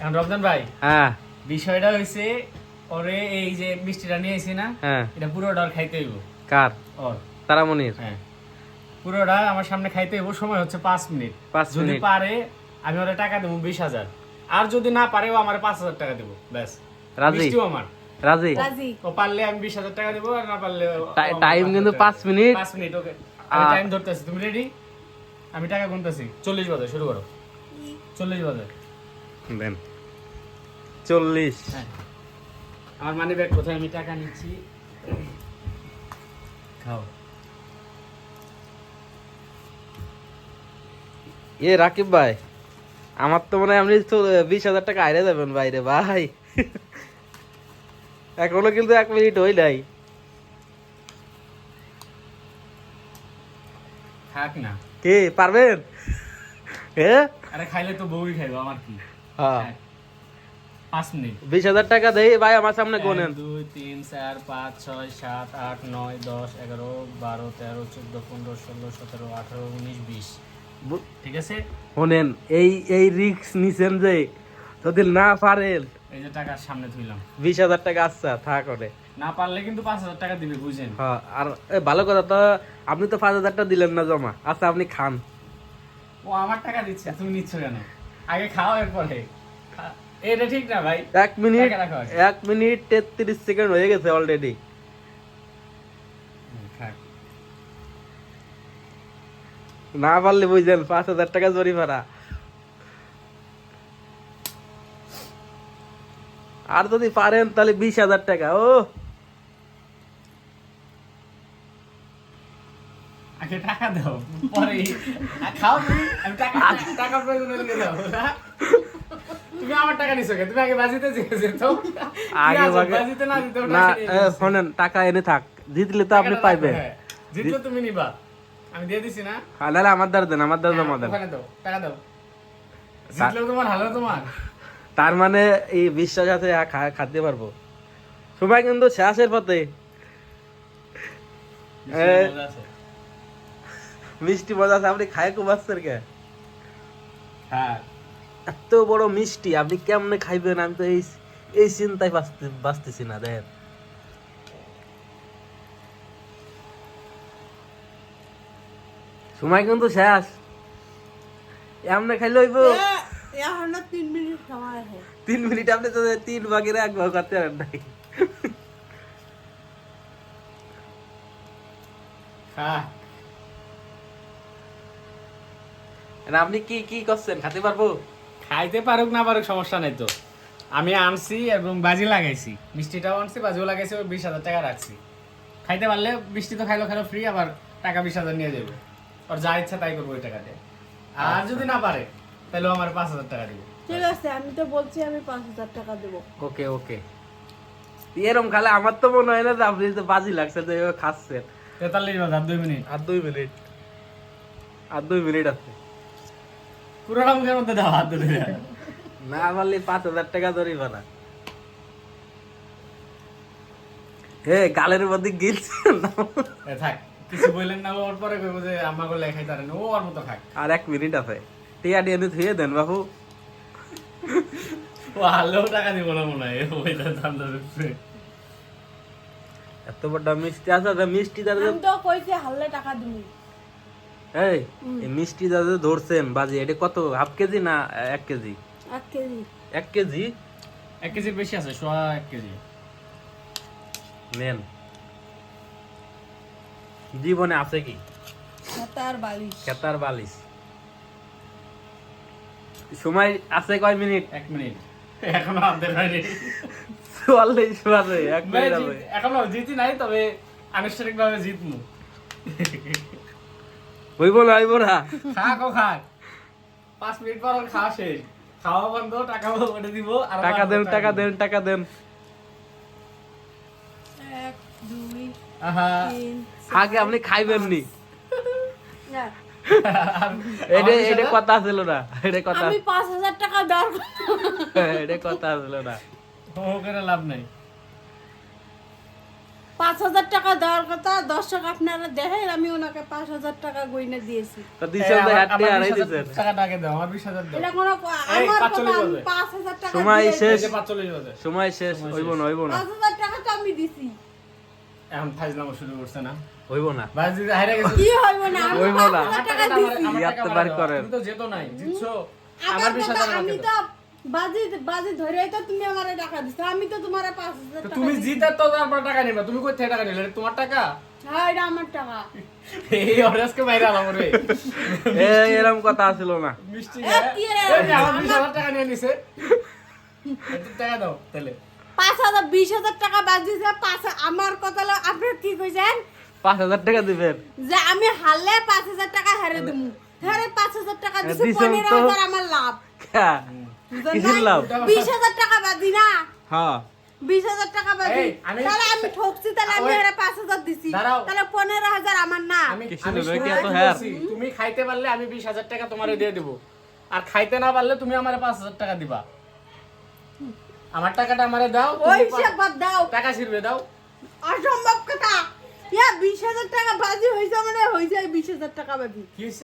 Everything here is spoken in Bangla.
এখন রমজান ভাই হ্যাঁ। বিষয়টা হয়েছে ওরে এই যে মিষ্টিটা নিয়ে এসি না হ্যাঁ। এটা পুরোটা ওর খাইতে হইব। কার? ওর। তারামণির? হ্যাঁ। পুরোটা আমার সামনে খাইতে হইব সময় হচ্ছে পাঁচ মিনিট। পাঁচ যদি পারে আমি ওরা টাকা দেবো বিশ হাজার। আর যদি না পারে ও আমার পাঁচ হাজার টাকা দেবো ব্যাস। রাজি? আমার। রাজি? রাজি। ও পারলে আমি বিশ হাজার টাকা দেবো আর না পারলে টাইম কিন্তু পাঁচ মিনিট। পাঁচ মিনিট ওকে। আমি টাইম ধরতেছি তুমি রেডি আমি টাকা গুনতেছি চল্লিশ বাজে শুরু করো। চল্লিশ বাজে। দেন। চল্লিশ। হ্যাঁ। আমার মানি ব্যাগ কোথায়? আমি টাকা নিচ্ছি। খাও। এ রাকিব ভাই আমার তো মনে হয় আপনি বিশ হাজার টাকা আইরে যাবেন বাইরে ভাই। এখনও কিন্তু এক মিনিট হই নাই। থাক না। কে পারবেন? হ্যাঁ আরে খাইলে তো বউই খাইবো আমার কি? হ্যাঁ। হ্যাঁ। পাঁচ বিশ হাজার টাকা দেই ভাই আমার সামনে গোনেন। দুই তিন চার পাঁচ ছয় সাত আট নয় দশ এগারো বারো তেরো চোদ্দ পনেরো ষোলো সতেরো আঠারো উনিশ বিশ। ঠিক আছে? শোনেন এই এই রিক্স নিছেন যে যদি না পারেন। এই যে টাকা সামনে থুইলাম বিশ হাজার টাকা আচ্ছা থা করে না পারলে কিন্তু পাঁচ হাজার টাকা দিবে বুঝেন। হ্যাঁ আর ভালো কথা তো আপনি তো পাঁচ হাজার টাকা দিলেন না জমা। আচ্ছা আপনি খান। ও আমার টাকা দিচ্ছে তুমি নিচ্ছ কেন? আগে খাও এরপরে। এটা ঠিক না ভাই। এক মিনিট এক মিনিট তেত্রিশ সেকেন্ড হয়ে গেছে অলরেডি না পারলে বুঝলেন পাঁচ হাজার টাকা জরিমানা। আর যদি পারেন তাহলে বিশ হাজার টাকা ও। আগে টাকা দাও পরে খাও টাকা টাকা প্রয়োজন হলে দাও? তুমি আমার টাকা নিছো কে? তুমি আগে বাজিতে যেত। আগে বাজিতে না দিতে না শোনেন টাকা এনে থাক। জিতলে তো আপনি পাইবেন হ্যাঁ। জিতলে তুমি নিবা। আমি দিয়ে দিছি না। নাহলে আমার দেন আমার জমা হ্যাঁ, দেন। টাকা দাও। জিতলেও তোমার হালো তোমার। তার মানে এই বিশ্বাস আছে আ, খা- খাতে পারব। সবাই কিন্তু শেষের পথে। মিষ্টি মজা আছে। আপনি খায় কুমাচ্ছেন কে? হ্যাঁ। এত বড় মিষ্টি আপনি কেমনে খাইবেন? আমি তো এই এই চিন্তায় বাঁচতে- বাঁচতেছি না দেখেন সময় কিন্তু শেষ। এমনি খাইলে হইব? এখনও তিন মিনিট সময় আছে। তিন মিনিট আপনি তো তিন ভাগের এক ভাগ করতে পারেন নাই। হ্যাঁ। আপনি কি কি করছেন? খেতে পারব? খাইতে পারুক না পারুক সমস্যা নাই তো। আমি আনছি এবং বাজি লাগাইছি। মিষ্টিটাও আনছি বাজিও লাগাইছি ওই বিশ হাজার টাকা রাখছি। খাইতে পারলে মিষ্টি তো খাইলো খাইলো ফ্রি আবার টাকা বিশ হাজার নিয়ে যাবে। ওর যা ইচ্ছা তাই করব ওই টাকা দিয়ে আর যদি না পারে তাহলে আমার পাঁচ হাজার টাকা দিবে। ঠিক আছে আমি তো বলছি আমি পাঁচ হাজার টাকা দেবো। ওকে ওকে। এরম খালে আমার তো মনে হয় না যে আপনি তো বাজি লাগছে যে খাচ্ছেন। তেতাল্লিশ বাজার দুই মিনিট। আর দুই মিনিট। আর দুই মিনিট আছে। পুরোটা মুখের মধ্যে দাও হাত ধরে না পারলে পাঁচ হাজার টাকা ধরিবা না। হে গালের মধ্যে? এ থাক কিছু বললেন না ওর পরে কইবো যে আমারগুলো খাই তারেন ও ওর মতো খাক আর এক মিনিট আছে। টিয়া টিয়া ধুয়ে দেন বাবু। ও হারলেও টাকা দিব না মনে হয় ওই দাম ধরছে এত বড় মিষ্টি আছে তা মিষ্টি দাদা তো কইছি হারলে টাকা দিবি। এই এই মিষ্টি দাদা ধরছেন বাজি এটা কত? হাফ কেজি না এক কেজি? এক কেজি। এক কেজি? এক কেজির বেশি আছে সোয়া এক কেজি। নেন। জীবনে আছে কি? তার বালিশ। খেতার বালিশ। সময় আছে কয় মিনিট? এক মিনিট। এখনও হয়নি চুয়াল্লিশ বাজে এক মিনিট জিত- এখনও জিতি নাই তবে আনুষ্ঠানিক ভাবে জিতমু। হইব না হইব না। খাক ও খাক পাঁচ মিনিট পর খাওয়া শেষ। খাওয়া বন্ধ টাকা ওটা দিব আর টাকা দেন টাকা দেন টাকা দেন। এক দুই আহা। আগে আপনি খাইবেন নি। না, এটা এটা কথা ছিল না এটা কথা। আমি পাঁচ হাজার টাকা দরকার এটা কথা ছিল না। ও করে লাভ নাই। পাঁচ হাজার টাকা দেওয়ার কথা দর্শক আপনারা দেখেন আমি ওনাকে পাঁচ হাজার টাকা গয়না দিয়েছি। তো দিছেন তো এই, হাতে আমার- আমার আড়াই 20,000 দিছেন টাকাটা আগে দাও আমার বিশ হাজার দাও। এটা কোনো এই, আমার কথা পাঁচচল্লিশ আমি বলবে। পাঁচ হাজার টাকা সময় শেষ। সময় শেষ হইব না হইব না। পাঁচ হাজার টাকা তো আমি দিছি। এখন ফাইজলামো শুরু করছে না? হইব না। বাজি হাইরা গেছে কি হইব না? আমি হইব না। টাকা দিছি। আমার তো বার করেন। তুমি তো যেত নাই জিতছো। আমার আমার বিশ আমি তো দাও। বাজি বাজি ধরে তো তুমি আমারে টাকা দিছো আমি তো তোমার পাঁচ হাজার টাকা তুমি জিতে তো তারপর টাকা নিবা তুমি কই থেকে টাকা নিলে? তোমার টাকা? হ্যাঁ এটা আমার টাকা। এই অরেসকে বাইরে আলাম রে। এ এরকম কথা ছিল না। মিষ্টি আমার টাকা নিয়ে নিছে। টাকা দাও তাহলে। পাঁচ হাজার বিশ হাজার টাকা বাজিয়ে পাঁচ আমার কথা আপনি কি কইছেন? পাঁচ হাজার টাকা দিবেন। যে আমি হারলে পাঁচ হাজার টাকা হারে দেবো হারে পাঁচ হাজার টাকা দিছি পনেরো। হাজার আমার লাভ। বুঝলেন কিসের? লাভ বিশ হাজার টাকা বাজি না? হ্যাঁ। বিশ হাজার টাকা আমি- তাহলে আমি ঠকছি তাহলে আমি হারে পাঁচ হাজার দিছি। তাহলে পনেরো হাজার আমার না? তুমি খাইতে পারলে আমি বিশ হাজার টাকা তোমারে দিয়ে দেবো। আর খাইতে না পারলে তুমি আমারে পাঁচ হাজার টাকা দিবা। আমার টাকাটা আমারে দাও ওই সে বাদ দাও। টাকা ছিড়বে দাও। অসম্ভব কথা। ইয়া বিশ হাজার টাকা বাজি হয়েছে মানে হয়েছে বিশ হাজার টাকা বাজি?